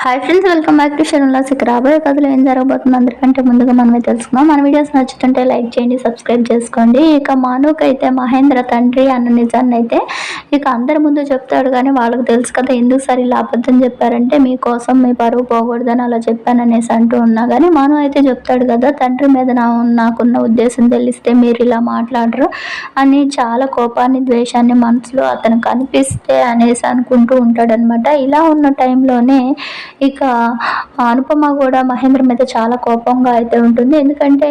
Hi friends welcome back to షెరులాస్ ఇక రాబోయే కథలు ఏం జరగబోతుంది అందరికంటే ముందుగా మనమే తెలుసుకుందాం. మన వీడియోస్ నచ్చుతుంటే లైక్ చేయండి సబ్స్క్రైబ్ చేసుకోండి. ఇక మానుకి అయితే మహేంద్ర తండ్రి అన్న నిజాన్ని అయితే ఇక అందరి ముందు చెప్తాడు కానీ వాళ్ళకి తెలుసు కదా ఎందుకు సరే ఇలా అబద్ధం చెప్పారంటే మీకోసం మీ పరువు పోకూడదని అలా చెప్పాననేసి అంటూ ఉన్నా. కానీ మాను అయితే చెప్తాడు కదా తండ్రి మీద నా నాకున్న ఉద్దేశం తెలిస్తే మీరు ఇలా మాట్లాడరు అని చాలా కోపాన్ని ద్వేషాన్ని మనసులో అతను కనిపిస్తే అనేసి అనుకుంటూ ఉంటాడనమాట ఇలా ఉన్న టైంలోనే ఇక అనుపమ కూడా మహేంద్ర మీద చాలా కోపంగా అయితే ఉంటుంది. ఎందుకంటే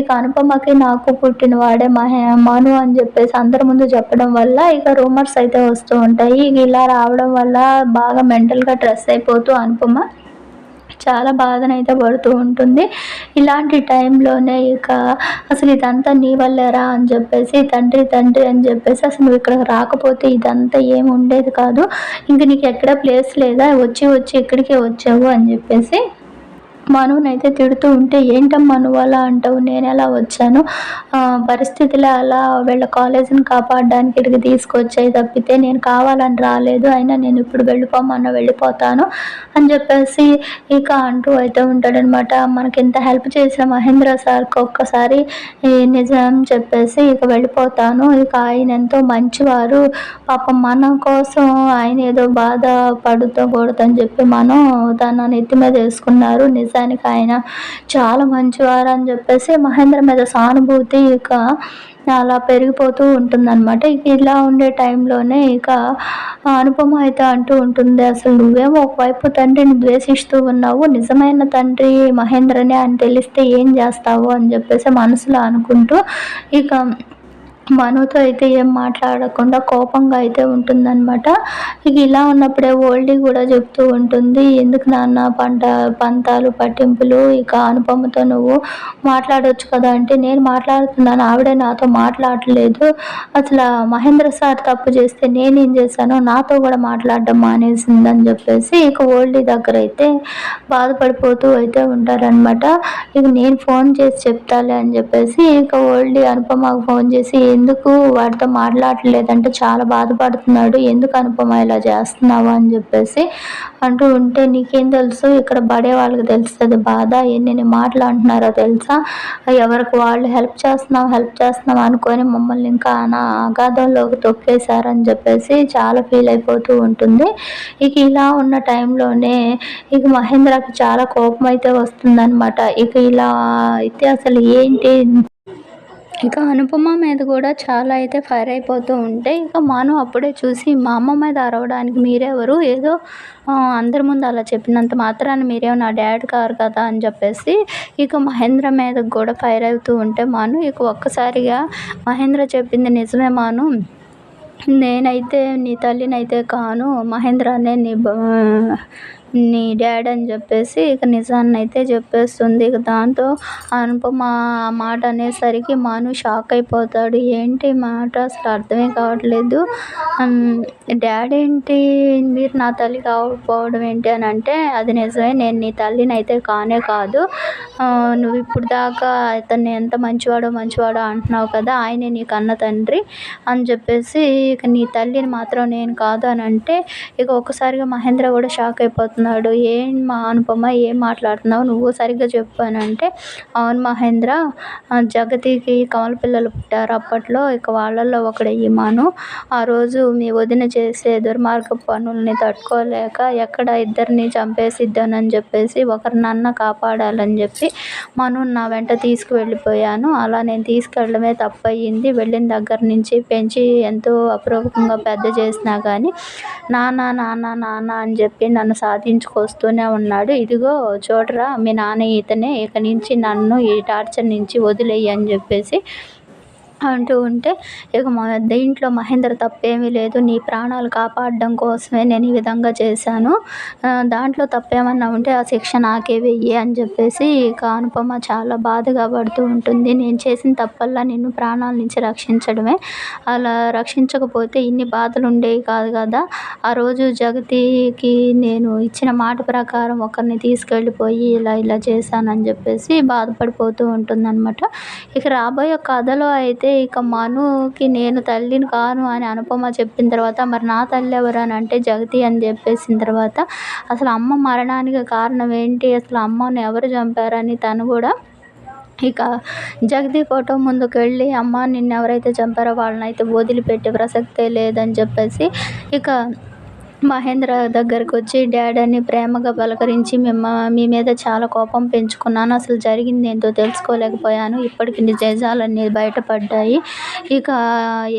ఇక అనుపమకి నాకు పుట్టిన వాడే మహే మను అని చెప్పేసి అందరి ముందు చెప్పడం వల్ల ఇక రూమర్స్ అయితే వస్తూ ఉంటాయి. ఇక ఇలా రావడం వల్ల బాగా మెంటల్గా స్ట్రెస్ అయిపోతూ అనుపమ చాలా బాధనైతే పడుతూ ఉంటుంది. ఇలాంటి టైంలోనే ఇక అసలు ఇదంతా నీ వల్లేరా అని చెప్పేసి తండ్రి తండ్రి అని చెప్పేసి అసలు నువ్వు ఇక్కడ రాకపోతే ఇదంతా ఏమి ఉండేది కాదు. ఇంక నీకు ఎక్కడ ప్లేస్ లేదా? వచ్చి వచ్చి ఇక్కడికే వచ్చావు అని చెప్పేసి మనువునైతే తిడుతూ ఉంటే ఏంటమ్మా నువ్వు అలా అంటావు? నేను ఎలా వచ్చాను? పరిస్థితులు అలా వీళ్ళ కాలేజీని కాపాడడానికి ఇక్కడికి తీసుకొచ్చాయి తప్పితే నేను కావాలని రాలేదు. అయినా నేను ఇప్పుడు వెళ్ళిపోమన్నా వెళ్ళిపోతాను అని చెప్పేసి ఇక అంటూ అయితే ఉంటాడనమాట. మనకి ఎంత హెల్ప్ చేసిన మహేంద్ర సార్కి ఒక్కసారి నిజం చెప్పేసి ఇక వెళ్ళిపోతాను. ఇక ఆయన ఎంతో మంచివారు. పాపం మన కోసం ఆయన ఏదో బాధ పడుతూకూడదని చెప్పి మనం తన నెత్తి మీద వేసుకున్నారు. నిజం నిజానికి ఆయన చాలా మంచివారు అని చెప్పేసి మహేంద్ర మీద సానుభూతి ఇక అలా పెరిగిపోతూ ఉంటుందన్నమాట. ఇక ఇలా ఉండే టైంలోనే ఇక అనుపమ అయితే అంటూ ఉంటుంది అసలు నువ్వేమో ఒకవైపు తండ్రిని ద్వేషిస్తూ ఉన్నావు నిజమైన తండ్రి మహేంద్రనే అని తెలిస్తే ఏం చేస్తావు? అని చెప్పేసి మనసులో అనుకుంటూ ఇక మనుతో అయితే ఏం మాట్లాడకుండా కోపంగా అయితే ఉంటుందన్నమాట. ఇక ఇలా ఉన్నప్పుడే ఓల్డీ కూడా చెప్తూ ఉంటుంది ఎందుకు నాన్న పంట పంతాలు పట్టింపులు ఇక అనుపమతో నువ్వు మాట్లాడవచ్చు కదా అంటే నేను మాట్లాడుతున్నాను ఆవిడే నాతో మాట్లాడలేదు. అసలు మహేంద్ర సార్ తప్పు చేస్తే నేనేం చేశాను నాతో కూడా మాట్లాడడం మానేసిందని చెప్పేసి ఇక ఓల్డీ దగ్గర అయితే బాధపడిపోతూ అయితే ఉంటారనమాట ఇక నేను ఫోన్ చేసి చెప్తాలే అని చెప్పేసి ఇక ఓల్డీ అనుపమకు ఫోన్ చేసి ఎందుకు వాడితో మాట్లాడలేదంటే చాలా బాధపడుతున్నాడు. ఎందుకు అనుపమ ఇలా చేస్తున్నావు అని చెప్పేసి అంటూ ఉంటే నీకేం తెలుసు? ఇక్కడ పడే వాళ్ళకి తెలుస్తుంది బాధ. ఎన్ని మాటలు అంటున్నారో తెలుసా? ఎవరికి వాళ్ళు హెల్ప్ చేస్తున్నాం హెల్ప్ చేస్తున్నాం అనుకొని మమ్మల్ని ఇంకా నా అగాధంలోకి తొక్కేశారని చెప్పేసి చాలా ఫీల్ అయిపోతూ ఉంటుంది. ఇక ఇలా ఉన్న టైంలోనే ఇక మహేంద్రకి చాలా కోపం అయితే వస్తుందన్నమాట. ఇక ఇలా అయితే అసలు ఏంటి ఇక అనుపమ మీద కూడా చాలా అయితే ఫైర్ అయిపోతూ ఉంటే ఇక మాను అప్పుడే చూసి మా అమ్మ మీద అరవడానికి మీరెవరు? ఏదో అందరి ముందు అలా చెప్పినంత మాత్రాన మీరేమో నా డాడ్ కారు కదా అని చెప్పేసి ఇక మహేంద్ర మీద కూడా ఫైర్ అవుతూ ఉంటే మాను ఇక ఒక్కసారిగా మహేంద్ర చెప్పింది నిజమే మాను. నేనైతే నీ తల్లినైతే కాను మహేంద్ర అనే నీ నీ డాడ్ అని చెప్పేసి ఇక నిజాన్ని అయితే చెప్పేస్తుంది. ఇక దాంతో అనుపమ ఆ మాట అనేసరికి మాను షాక్ అయిపోతాడు. ఏంటి మాట? అసలు అర్థమే కావట్లేదు. డాడ్ ఏంటి? మీరు నా తల్లి కాకపోవడం ఏంటి అని అంటే అది నిజమే నేను నీ తల్లిని అయితే కానే కాదు. నువ్వు ఇప్పుడు దాకా అతన్ని ఎంత మంచివాడో మంచివాడో అంటున్నావు కదా ఆయనే నీ కన్న తండ్రి అని చెప్పేసి ఇక నీ తల్లిని మాత్రం నేను కాదు అని అంటే ఇక ఒక్కసారిగా మహేంద్ర కూడా షాక్ అయిపోతుంది. చెప్తున్నాడు ఏం మా అనుపమ ఏం మాట్లాడుతున్నావు? నువ్వు సరిగ్గా చెప్పు అని అంటే అవును మహేంద్ర జగతికి కమల పిల్లలు పుట్టారు. అప్పట్లో ఇక వాళ్ళల్లో ఒకడయ్యమాను ఆ రోజు మీ వదిన చేసే దుర్మార్గ పనుల్ని తట్టుకోలేక ఎక్కడ ఇద్దరిని చంపేసిద్దానని చెప్పేసి ఒకరి నన్న కాపాడాలని చెప్పి మను నా వెంట తీసుకువెళ్ళిపోయాను. అలా నేను తీసుకెళ్ళడమే తప్పయింది. వెళ్ళిన దగ్గర నుంచి పెంచి ఎంతో అపరూపంగా పెద్ద చేసినా కానీ నాన్న నాన్న నాన్న అని చెప్పి నన్ను సాధి తప్పించుకొస్తూనే ఉన్నాడు. ఇదిగో చూడరా మీ నాన్న ఇతనే ఇక నుంచి నన్ను ఈ టార్చర్ నుంచి వదిలేయి అని చెప్పేసి అంటూ ఉంటే ఇక మా దీంట్లో మహేంద్ర తప్పేమీ లేదు. నీ ప్రాణాలు కాపాడడం కోసమే నేను ఈ విధంగా చేశాను. దాంట్లో తప్పేమన్నా ఉంటే ఆ శిక్ష నాకే వెయ్యి అని చెప్పేసి ఇక అనుపమ చాలా బాధగా పడుతూ ఉంటుంది. నేను చేసిన తప్పల్లా నిన్ను ప్రాణాల నుంచి రక్షించడమే. అలా రక్షించకపోతే ఇన్ని బాధలు ఉండేవి కాదు కదా. ఆ రోజు జగతికి నేను ఇచ్చిన మాట ప్రకారం ఒకరిని తీసుకెళ్ళిపోయి ఇలా ఇలా చేశానని చెప్పేసి బాధపడిపోతూ ఉంటుందన్నమాట. ఇక రాబోయే కథలో అయితే ఇక మనుకి నేను తల్లిని కాను అని అనుపమ చెప్పిన తర్వాత మరి నా తల్లి ఎవరు అని? అంటే జగతి అని చెప్పేసిన తర్వాత అసలు అమ్మ మరణానికి కారణం ఏంటి? అసలు అమ్మను ఎవరు చంపారని తను కూడా ఇక జగతి ఫోటో ముందుకు వెళ్ళి అమ్మ నిన్ను ఎవరైతే చంపారో వాళ్ళని అయితే వదిలిపెట్టే ప్రసక్తే లేదని చెప్పేసి ఇక మహేంద్ర దగ్గరకు వచ్చి డాడీని ప్రేమగా పలకరించి మిమ్మ మీ మీద చాలా కోపం పెంచుకున్నాను. అసలు జరిగింది ఏంటో తెలుసుకోలేకపోయాను. ఇప్పటికి నిజాలన్నీ బయటపడ్డాయి. ఇక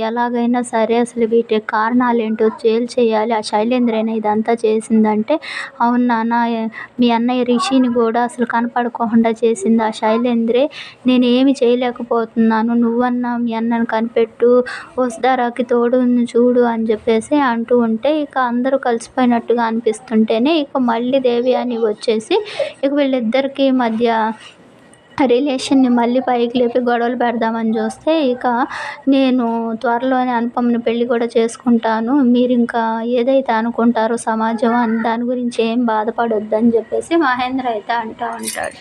ఎలాగైనా సరే అసలు వీటి కారణాలు ఏంటో తేల్చేయాలి ఆ శైలేంద్రైనా ఇదంతా చేసిందంటే అవును నాన్న మీ అన్నయ్య రిషిని కూడా అసలు కనపడకుండా చేసింది ఆ శైలేంద్రే. నేను ఏమి చేయలేకపోతున్నాను. నువ్వన్నా మీ అన్నను కనిపెట్టు వస్తారాకి తోడు ఉంది చూడు అని చెప్పేసి అంటూ ఉంటే ఇక అందరూ కలిసిపోయినట్టుగా అనిపిస్తుంటేనే ఇక మళ్ళీ దేవి అని వచ్చేసి ఇక వీళ్ళిద్దరికీ మధ్య రిలేషన్ని మళ్ళీ పైకి లేపి గొడవలు పెడదామని చూస్తే ఇక నేను త్వరలోనే అనుపమని పెళ్ళి కూడా చేసుకుంటాను. మీరు ఇంకా ఏదైతే అనుకుంటారో సమాజం అని దాని గురించి ఏం బాధపడొద్దని చెప్పేసి మహేంద్ర అయితే అంటూ ఉంటాడు.